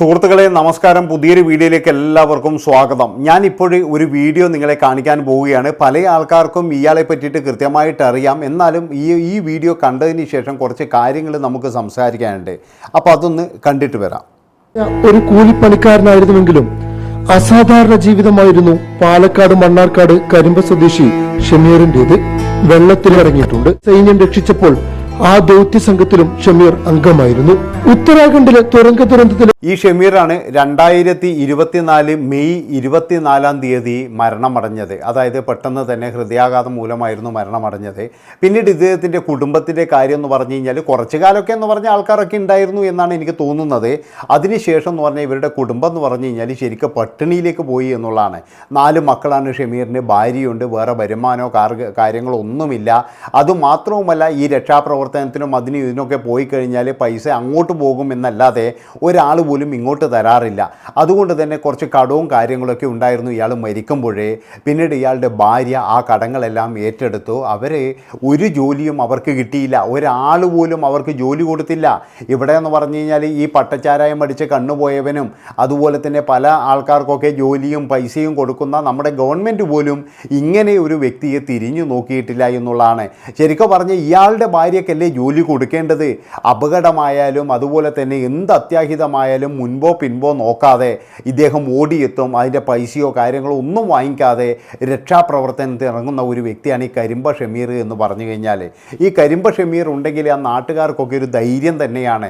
സുഹൃത്തുക്കളെ നമസ്കാരം. പുതിയൊരു വീഡിയോയിലേക്ക് എല്ലാവർക്കും സ്വാഗതം. ഞാൻ ഒരു വീഡിയോ നിങ്ങളെ കാണിക്കാൻ പോവുകയാണ്. പല ആൾക്കാർക്കും ഇയാളെ പറ്റിയിട്ട് കൃത്യമായിട്ട് അറിയാം. എന്നാലും ഈ ഈ വീഡിയോ കണ്ടതിന് ശേഷം കുറച്ച് കാര്യങ്ങൾ നമുക്ക് സംസാരിക്കാനുണ്ട്. അപ്പോൾ അതൊന്ന് കണ്ടിട്ട് വരാം. ഒരു കൂലിപ്പണിക്കാരനായിരുന്നുവെങ്കിലും അസാധാരണ ജീവിതമായിരുന്നു പാലക്കാട് മണ്ണാർക്കാട് കരിമ്പ സ്വദേശി ഷമീറിന്റെത് വെള്ളത്തിൽ ഇറങ്ങിയിട്ടുണ്ട് സൈന്യം രക്ഷിച്ചപ്പോൾ ആ ദൗത്യ സംഘത്തിലും ഷമീർ അംഗമായിരുന്നു. ഉത്തരാഖണ്ഡിലെ തുരങ്ക ദുരന്തത്തിൽ ഈ ഷമീറാണ് രണ്ടായിരത്തി ഇരുപത്തിനാല് മെയ് ഇരുപത്തിനാലാം തീയതി മരണമടഞ്ഞത്. അതായത് പെട്ടെന്ന് തന്നെ ഹൃദയാഘാതം മൂലമായിരുന്നു മരണമടഞ്ഞത്. പിന്നീട് ഇദ്ദേഹത്തിന്റെ കുടുംബത്തിന്റെ കാര്യം എന്ന് പറഞ്ഞു കഴിഞ്ഞാൽ കുറച്ച് കാലമൊക്കെ എന്ന് പറഞ്ഞ ആൾക്കാരൊക്കെ ഉണ്ടായിരുന്നു എന്നാണ് എനിക്ക് തോന്നുന്നത്. അതിനുശേഷം എന്ന് പറഞ്ഞാൽ ഇവരുടെ കുടുംബം എന്ന് പറഞ്ഞു കഴിഞ്ഞാൽ ശരിക്കും പട്ടിണിയിലേക്ക് പോയി എന്നുള്ളതാണ്. നാല് മക്കളാണ് ഷമീറിന് ഭാര്യയുണ്ട്. വേറെ വരുമാനമോ കാര്യങ്ങളോ ഒന്നുമില്ല. അതുമാത്രവുമല്ല ഈ രക്ഷാപ്രവർത്തനത്തിനും അതിനും ഇതിനൊക്കെ പോയി കഴിഞ്ഞാൽ പൈസ അങ്ങോട്ട് പോകും എന്നല്ലാതെ ഒരാൾ പോലും ഇങ്ങോട്ട് തരാറില്ല. അതുകൊണ്ട് തന്നെ കുറച്ച് കടവും കാര്യങ്ങളൊക്കെ ഉണ്ടായിരുന്നു ഇയാൾ മരിക്കുമ്പോഴേ. പിന്നീട് ഇയാളുടെ ഭാര്യ ആ കടങ്ങളെല്ലാം ഏറ്റെടുത്തു. അവരെ ഒരു ജോലിയും അവർക്ക് കിട്ടിയില്ല. ഒരാൾ പോലും അവർക്ക് ജോലി കൊടുത്തില്ല. ഇവിടെ എന്ന് പറഞ്ഞു കഴിഞ്ഞാൽ ഈ പട്ടച്ചാരായം അടിച്ച് കണ്ണുപോയവനും അതുപോലെ തന്നെ പല ആൾക്കാർക്കൊക്കെ ജോലിയും പൈസയും കൊടുക്കുന്ന നമ്മുടെ ഗവൺമെന്റ് പോലും ഇങ്ങനെ ഒരു വ്യക്തിയെ തിരിഞ്ഞു നോക്കിയിട്ടില്ല എന്നുള്ളതാണ്. ശരിക്കും പറഞ്ഞ് ഇയാളുടെ ഭാര്യയ്ക്കല്ലേ ജോലി കൊടുക്കേണ്ടത്? അപകടമായാലും അതുപോലെ തന്നെ എന്ത് അത്യാഹിതമായാലും മുൻപോ പിൻപോ നോക്കാതെ ഇദ്ദേഹം ഓടിയെത്തും അതിന്റെ പൈസയോ കാര്യങ്ങളോ ഒന്നും വാങ്ങിക്കാതെ രക്ഷാപ്രവർത്തനത്തിൽ ഇറങ്ങുന്ന ഒരു വ്യക്തിയാണ് ഈ കരിമ്പ ഷമീർ എന്ന് പറഞ്ഞു കഴിഞ്ഞാൽ ഈ കരിമ്പ ഷമീർ ഉണ്ടെങ്കിൽ ആ നാട്ടുകാർക്കൊക്കെ ഒരു ധൈര്യം തന്നെയാണ്.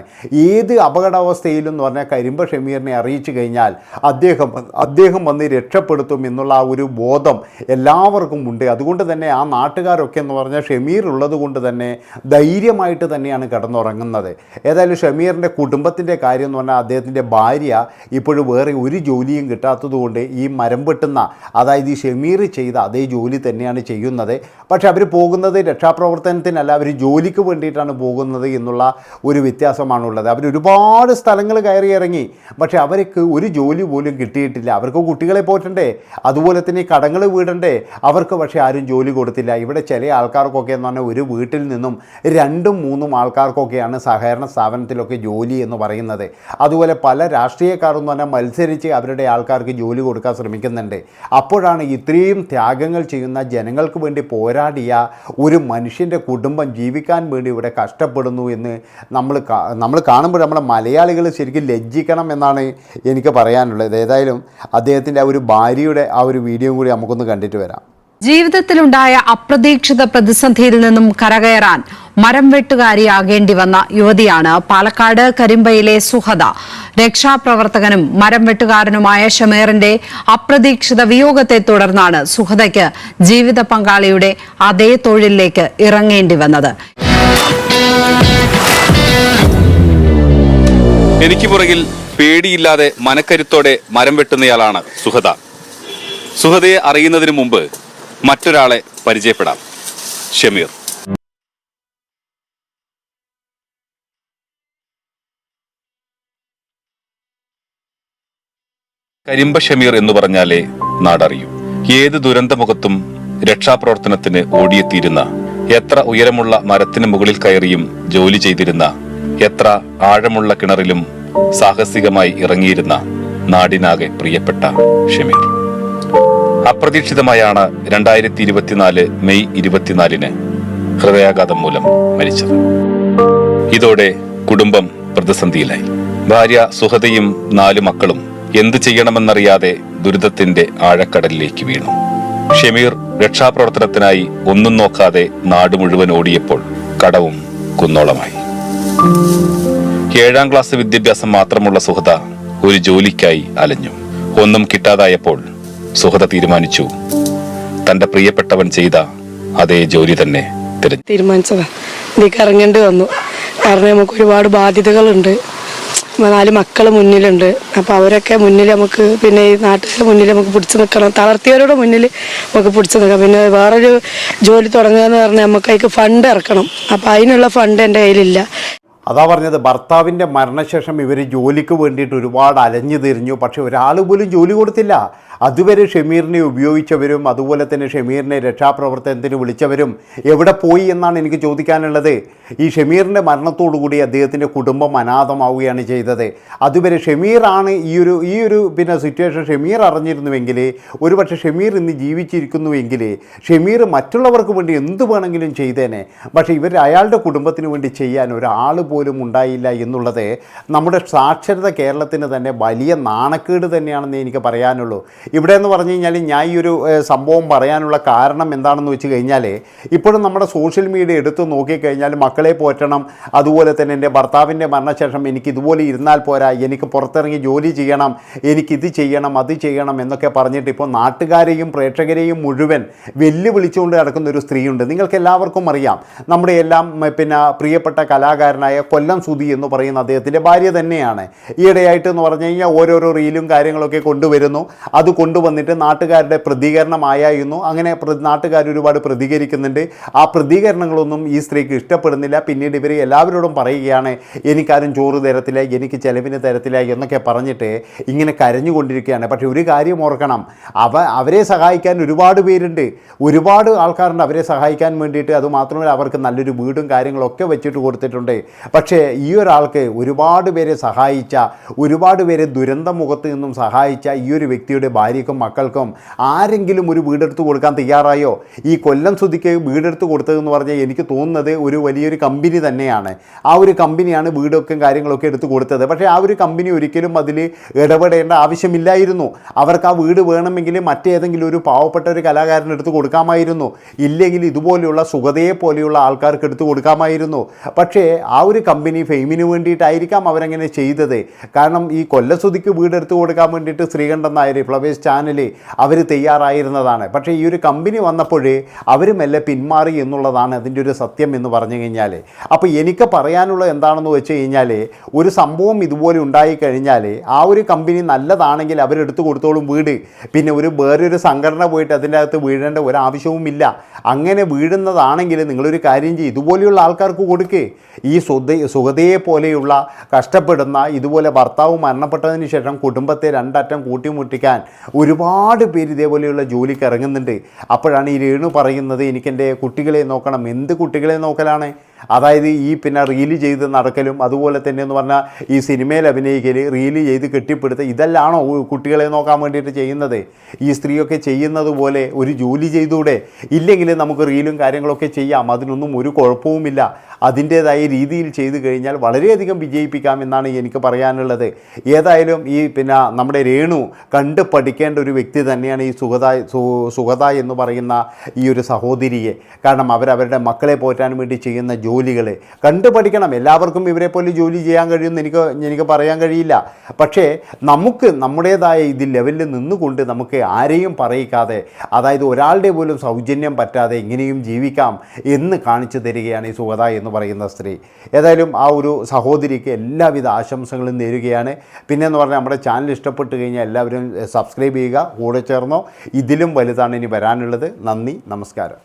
ഏത് അപകടാവസ്ഥയിലും എന്ന് പറഞ്ഞാൽ കരിമ്പ ഷമീറിനെ അറിയിച്ചു കഴിഞ്ഞാൽ അദ്ദേഹം അദ്ദേഹം വന്ന് രക്ഷപ്പെടുത്തും എന്നുള്ള ആ ഒരു ബോധം എല്ലാവർക്കും ഉണ്ട്. അതുകൊണ്ട് തന്നെ ആ നാട്ടുകാരൊക്കെ എന്ന് പറഞ്ഞാൽ ഷമീർ ഉള്ളത് കൊണ്ട് തന്നെ ധൈര്യമായിട്ട് തന്നെയാണ് കിടന്നുറങ്ങുന്നത്. ഏതായാലും ഷമീറിന്റെ കുടുംബത്തിന്റെ കാര്യം എന്ന് പറഞ്ഞാൽ അദ്ദേഹത്തിന്റെ ഭാര്യ ഇപ്പോഴും വേറെ ഒരു ജോലിയും കിട്ടാത്തതുകൊണ്ട് ഈ മരം വെട്ടുന്ന അതായത് ഈ ഷമീർ ചെയ്ത അതേ ജോലി തന്നെയാണ് ചെയ്യുന്നത്. പക്ഷേ അവർ പോകുന്നത് രക്ഷാപ്രവർത്തനത്തിനല്ല അവർ ജോലിക്ക് വേണ്ടിയിട്ടാണ് പോകുന്നത് എന്നുള്ള ഒരു വ്യത്യാസമാണുള്ളത്. അവർ ഒരുപാട് സ്ഥലങ്ങൾ കയറി ഇറങ്ങി പക്ഷേ അവർക്ക് ഒരു ജോലി പോലും കിട്ടിയിട്ടില്ല. അവർക്ക് കുട്ടികളെ പോറ്റണ്ടേ? അതുപോലെ തന്നെ കടങ്ങൾ വീടണ്ടേ? അവർക്ക് പക്ഷേ ആരും ജോലി കൊടുത്തില്ല. ഇവിടെ ചില ആൾക്കാർക്കൊക്കെ എന്ന് പറഞ്ഞാൽ ഒരു വീട്ടിൽ നിന്നും രണ്ടും മൂന്നും ആൾക്കാർക്കൊക്കെയാണ് സഹകരണ സ്ഥാപനത്തിലൊക്കെ ജോലി എന്ന് പറയുന്നത്. അതുപോലെ പല രാഷ്ട്രീയക്കാരും പറഞ്ഞാൽ മത്സരിച്ച് അവരുടെ ആൾക്കാർക്ക് ജോലി കൊടുക്കാൻ ശ്രമിക്കുന്നുണ്ട്. അപ്പോഴാണ് ഇത്രയും ത്യാഗങ്ങൾ ചെയ്യുന്ന ജനങ്ങൾക്ക് വേണ്ടി പോരാടിയ ഒരു മനുഷ്യന്റെ കുടുംബം ജീവിക്കാൻ വേണ്ടി ഇവിടെ കഷ്ടപ്പെടുന്നു എന്ന് നമ്മൾ നമ്മൾ കാണുമ്പോൾ നമ്മുടെ മലയാളികൾ ശരിക്കും ലജ്ജിക്കണം എന്നാണ് എനിക്ക് പറയാനുള്ളത്. ഏതായാലും അദ്ദേഹത്തിന്റെ ആ ഒരു ഭാര്യയുടെ ആ ഒരു വീഡിയോ കൂടി നമുക്കൊന്ന് കണ്ടിട്ട് വരാം. ജീവിതത്തിലുണ്ടായ അപ്രതീക്ഷിത പ്രതിസന്ധിയിൽ നിന്നും കരകയറാൻ മരം വെട്ടുകാരിയാകേണ്ടി വന്ന യുവതിയാണ് പാലക്കാട് കരിമ്പയിലെ സുഹദ രക്ഷാപ്രവർത്തകനും മരം വെട്ടുകാരനുമായ ഷമീറിന്റെ അപ്രതീക്ഷിത വിയോഗത്തെ തുടർന്നാണ് സുഹദയ്ക്ക് ജീവിത പങ്കാളിയുടെ അതേ തൊഴിലിലേക്ക് ഇറങ്ങേണ്ടി വന്നത്. എനിക്ക് പുറകിൽ പേടിയില്ലാതെ മനക്കരുത്തോടെ മരം വെട്ടുന്നയാളാണ് സുഹദ സുഹദയെ അറിയുന്നതിന് മുമ്പ് മറ്റൊരാളെ പരിചയപ്പെടാം. ഷമീർ. കരിമ്പ ഷമീർ എന്ന് പറഞ്ഞാലേ നാടറിയൂ. ഏത് ദുരന്തമുഖത്തും രക്ഷാപ്രവർത്തനത്തിന് ഓടിയെത്തിയിരുന്ന എത്ര ഉയരമുള്ള മരത്തിന് മുകളിൽ കയറിയും ജോലി ചെയ്തിരുന്ന എത്ര ആഴമുള്ള കിണറിലും സാഹസികമായി ഇറങ്ങിയിരുന്ന നാടിനാകെ പ്രിയപ്പെട്ട ഷമീർ. അപ്രതീക്ഷിതമായാണ് രണ്ടായിരത്തി ഇരുപത്തിനാല് മെയ് ഇരുപത്തിനാലിന് ഹൃദയാഘാതം മൂലം മരിച്ചത്. ഇതോടെ കുടുംബം പ്രതിസന്ധിയിലായി. ഭാര്യ സുഹതയും നാലു മക്കളും എന്തു ചെയ്യണമെന്നറിയാതെ ദുരിതത്തിന്റെ ആഴക്കടലിലേക്ക് വീണു. ഷമീർ രക്ഷാപ്രവർത്തനത്തിനായി ഒന്നും നോക്കാതെ നാട് മുഴുവൻ ഓടിയപ്പോൾ കടവും കുന്നോളമായി. ഏഴാം ക്ലാസ് വിദ്യാഭ്യാസം മാത്രമുള്ള സുഹത ഒരു ജോലിക്കായി അലഞ്ഞു. ഒന്നും കിട്ടാതായപ്പോൾ സുഹത തീരുമാനിച്ചു തന്റെ പ്രിയപ്പെട്ടവൻ ചെയ്ത അതേ ജോലി തന്നെ തീരുമാനിച്ചതാ. ഇതിലേക്ക് ഇറങ്ങേണ്ടി വന്നു. കാരണം നമുക്ക് ഒരുപാട് ബാധ്യതകളുണ്ട്. നാല് മക്കൾ മുന്നിലുണ്ട്. അപ്പോൾ അവരൊക്കെ മുന്നിൽ നമുക്ക് പിന്നെ ഈ നാട്ടിലെ മുന്നിൽ നമുക്ക് പിടിച്ചു നിൽക്കണം തളർത്തിയവരുടെ മുന്നിൽ നമുക്ക് പിടിച്ചു നിൽക്കാം പിന്നെ വേറൊരു ജോലി തുടങ്ങുക എന്ന് പറഞ്ഞാൽ നമുക്ക് അതിക്ക് ഫണ്ട് ഇറക്കണം. അപ്പോൾ അതിനുള്ള ഫണ്ട് എന്റെ കയ്യിലില്ല. അതാ പറഞ്ഞത് ഭർത്താവിന്റെ മരണശേഷം ഇവർ ജോലിക്ക് വേണ്ടിയിട്ട് ഒരുപാട് അലഞ്ഞു തിരിഞ്ഞു. പക്ഷെ ഒരാൾ പോലും ജോലി കൊടുത്തില്ല. അതുവരെ ഷമീറിനെ ഉപയോഗിച്ചവരും അതുപോലെ തന്നെ ഷമീറിനെ രക്ഷാപ്രവർത്തനത്തിന് വിളിച്ചവരും എവിടെ പോയി എന്നാണ് എനിക്ക് ചോദിക്കാനുള്ളത്. ഈ ഷമീറിന്റെ മരണത്തോടുകൂടി അദ്ദേഹത്തിന്റെ കുടുംബം അനാഥമാവുകയാണ് ചെയ്തത്. അതുവരെ ഷമീറാണ് ഈ ഒരു ഈ ഒരു പിന്നെ സിറ്റുവേഷൻ ഷമീർ അറിഞ്ഞിരുന്നുവെങ്കിൽ ഒരുപക്ഷെ ഷമീർ ഇന്ന് ജീവിച്ചിരിക്കുന്നുവെങ്കിൽ ഷമീർ മറ്റുള്ളവർക്ക് വേണ്ടി എന്ത് വേണമെങ്കിലും ചെയ്തേനെ. പക്ഷേ ഇവർ അയാളുടെ കുടുംബത്തിന് വേണ്ടി ചെയ്യാൻ ഒരാൾ പോലും ഉണ്ടായില്ല എന്നുള്ളത് നമ്മുടെ സാക്ഷരത കേരളത്തിന് തന്നെ വലിയ നാണക്കേട് തന്നെയാണെന്ന് എനിക്ക് പറയാനുള്ളൂ. ഇവിടെ എന്ന് പറഞ്ഞു കഴിഞ്ഞാൽ ഞാൻ ഈ ഒരു സംഭവം പറയാനുള്ള കാരണം എന്താണെന്ന് വെച്ച് കഴിഞ്ഞാൽ ഇപ്പോഴും നമ്മുടെ സോഷ്യൽ മീഡിയ എടുത്ത് നോക്കിക്കഴിഞ്ഞാൽ മക്കളെ പോറ്റണം അതുപോലെ തന്നെ എന്റെ ഭർത്താവിന്റെ മരണശേഷം എനിക്ക് ഇതുപോലെ ഇരുന്നാൽ പോരാ എനിക്ക് പുറത്തിറങ്ങി ജോലി ചെയ്യണം എനിക്കിത് ചെയ്യണം അത് ചെയ്യണം എന്നൊക്കെ പറഞ്ഞിട്ട് ഇപ്പോൾ നാട്ടുകാരെയും പ്രേക്ഷകരെയും മുഴുവൻ വെല്ലുവിളിച്ചുകൊണ്ട് നടക്കുന്ന ഒരു സ്ത്രീയുണ്ട്. നിങ്ങൾക്ക് എല്ലാവർക്കും അറിയാം നമ്മുടെ എല്ലാം പിന്നെ പ്രിയപ്പെട്ട കലാകാരനായ കൊല്ലം സുധി എന്ന് പറയുന്ന അദ്ദേഹത്തിന്റെ ഭാര്യ തന്നെയാണ്. ഈയിടെയായിട്ട് എന്ന് പറഞ്ഞു കഴിഞ്ഞാൽ ഓരോരോ റീലും കാര്യങ്ങളൊക്കെ കൊണ്ടുവരുന്നു. അത് കൊണ്ടുവന്നിട്ട് നാട്ടുകാരുടെ പ്രതികരണമായിരുന്നു അങ്ങനെ നാട്ടുകാർ ഒരുപാട് പ്രതികരിക്കുന്നുണ്ട്. ആ പ്രതികരണങ്ങളൊന്നും ഈ സ്ത്രീക്ക് ഇഷ്ടപ്പെടുന്നില്ല. പിന്നീട് ഇവർ എല്ലാവരോടും പറയുകയാണ് എനിക്കാരും ചോറ് തരത്തില്ല എനിക്ക് ചെലവിന് തരത്തില്ല എന്നൊക്കെ പറഞ്ഞിട്ട് ഇങ്ങനെ കരഞ്ഞുകൊണ്ടിരിക്കുകയാണ്. പക്ഷേ ഒരു കാര്യം ഓർക്കണം അവ അവരെ സഹായിക്കാൻ ഒരുപാട് പേരുണ്ട്. ഒരുപാട് ആൾക്കാരുണ്ട് അവരെ സഹായിക്കാൻ വേണ്ടിയിട്ട്. അതുമാത്രമല്ല അവർക്ക് നല്ലൊരു വീടും കാര്യങ്ങളൊക്കെ വെച്ചിട്ട് കൊടുത്തിട്ടുണ്ട്. പക്ഷേ ഈ ഒരാൾക്ക് ഒരുപാട് പേരെ സഹായിച്ച ഒരുപാട് പേരെ ദുരന്ത മുഖത്ത് നിന്നും സഹായിച്ച ഈ ഒരു വ്യക്തിയുടെ ഭാര്യയ്ക്കും മക്കൾക്കും ആരെങ്കിലും ഒരു വീടെടുത്ത് കൊടുക്കാൻ തയ്യാറായോ? ഈ കൊല്ലം സുധിക്ക് വീടെടുത്ത് കൊടുത്തതെന്ന് പറഞ്ഞാൽ എനിക്ക് തോന്നുന്നത് ഒരു വലിയൊരു കമ്പനി തന്നെയാണ്. ആ ഒരു കമ്പനിയാണ് വീടൊക്കെ കാര്യങ്ങളൊക്കെ എടുത്ത് കൊടുത്തത്. പക്ഷേ ആ ഒരു കമ്പനി ഒരിക്കലും അതിൽ ഇടപെടേണ്ട ആവശ്യമില്ലായിരുന്നു. അവർക്ക് ആ വീട് വേണമെങ്കിൽ മറ്റേതെങ്കിലും ഒരു പാവപ്പെട്ട ഒരു കലാകാരന് എടുത്ത് കൊടുക്കാമായിരുന്നു. ഇല്ലെങ്കിൽ ഇതുപോലെയുള്ള സുഗതയെ പോലെയുള്ള ആൾക്കാർക്ക് എടുത്ത് കൊടുക്കാമായിരുന്നു. പക്ഷേ ആ ഒരു കമ്പനി ഫെയിമിന് വേണ്ടിയിട്ടായിരിക്കാം അവരങ്ങനെ ചെയ്തത്. കാരണം ഈ കൊല്ലസുതിക്ക് വീടെടുത്ത് കൊടുക്കാൻ വേണ്ടിയിട്ട് ശ്രീകണ്ഠൻ നായർ ഫ്ലവേഴ്സ് ചാനൽ അവർ തയ്യാറായിരുന്നതാണ്. പക്ഷേ ഈ ഒരു കമ്പനി വന്നപ്പോൾ അവർ മെല്ലെ പിന്മാറി എന്നുള്ളതാണ് അതിന്റെ ഒരു സത്യം എന്ന് പറഞ്ഞു കഴിഞ്ഞാൽ. അപ്പോൾ എനിക്ക് പറയാനുള്ള എന്താണെന്ന് വെച്ച് കഴിഞ്ഞാൽ ഒരു സംഭവം ഇതുപോലെ ഉണ്ടായിക്കഴിഞ്ഞാൽ ആ ഒരു കമ്പനി നല്ലതാണെങ്കിൽ അവരെടുത്ത് കൊടുത്തോളും വീട്. പിന്നെ ഒരു വേറൊരു സംഘടന പോയിട്ട് അതിന്റെ അകത്ത് വീഴേണ്ട ഒരാവശ്യവുമില്ല അങ്ങനെ വീഴുന്നതാണെങ്കിൽ നിങ്ങളൊരു കാര്യം ചെയ്യും ഇതുപോലെയുള്ള ആൾക്കാർക്ക് കൊടുക്കേ. ഈ സുധ സുഗതയെ പോലെയുള്ള കഷ്ടപ്പെടുന്ന ഇതുപോലെ ഭർത്താവ് മരണപ്പെട്ടതിന് ശേഷം കുടുംബത്തെ രണ്ടറ്റം കൂട്ടിമുട്ടിക്കാൻ ഒരുപാട് പേര് ഇതേപോലെയുള്ള ജോലിക്ക് ഇറങ്ങുന്നുണ്ട്. അപ്പോഴാണ് ഈ രേണു പറയുന്നത് എനിക്കെന്റെ കുട്ടികളെ നോക്കണം. എന്ത് കുട്ടികളെ നോക്കലാണ്? അതായത് ഈ പിന്നെ റീൽ ചെയ്ത് നടക്കലും അതുപോലെ തന്നെ എന്ന് പറഞ്ഞാൽ ഈ സിനിമയിൽ അഭിനയിക്കൽ റീൽ ചെയ്ത് കെട്ടിപ്പിടുത്ത ഇതെല്ലാമാണോ കുട്ടികളെ നോക്കാൻ വേണ്ടിയിട്ട് ചെയ്യുന്നത്? ഈ സ്ത്രീയൊക്കെ ചെയ്യുന്നത് പോലെ ഒരു ജോലി ചെയ്തൂടെ? ഇല്ലെങ്കിൽ നമുക്ക് റീലും കാര്യങ്ങളൊക്കെ ചെയ്യാം. അതിനൊന്നും ഒരു കുഴപ്പവുമില്ല. അതിന്റേതായ രീതിയിൽ ചെയ്തു കഴിഞ്ഞാൽ വളരെയധികം വിജയിപ്പിക്കാം എന്നാണ് എനിക്ക് പറയാനുള്ളത്. ഏതായാലും ഈ പിന്നെ നമ്മുടെ രേണു കണ്ട് പഠിക്കേണ്ട ഒരു വ്യക്തി തന്നെയാണ് ഈ സുഗത സുഗത എന്ന് പറയുന്ന ഈ ഒരു സഹോദരിയെ. കാരണം അവരവരുടെ മക്കളെ പോറ്റാൻ വേണ്ടി ചെയ്യുന്ന ജോലികൾ കണ്ടു പഠിക്കണം എല്ലാവർക്കും ഇവരെ പോലെ ജോലി ചെയ്യാൻ കഴിയുമെന്ന് എനിക്ക് എനിക്ക് പറയാൻ കഴിയില്ല. പക്ഷേ നമുക്ക് നമ്മുടേതായ ഇത് ലെവലിൽ നിന്നുകൊണ്ട് നമുക്ക് ആരെയും പറയിക്കാതെ അതായത് ഒരാളുടെ പോലും സൗജന്യം പറ്റാതെ എങ്ങനെയും ജീവിക്കാം എന്ന് കാണിച്ചു തരികയാണ് ഈ സുഗത എന്ന് പറയുന്ന സ്ത്രീ. ഏതായാലും ആ ഒരു സഹോദരിക്ക് എല്ലാവിധ ആശംസകളും നേരുകയാണ്. പിന്നെ എന്ന് പറഞ്ഞാൽ നമ്മുടെ ചാനൽ ഇഷ്ടപ്പെട്ട് കഴിഞ്ഞാൽ എല്ലാവരും സബ്സ്ക്രൈബ് ചെയ്യുക കൂടെ ചേർന്നോ. ഇതിലും വലുതാണ് ഇനി വരാനുള്ളത്. നന്ദി നമസ്കാരം.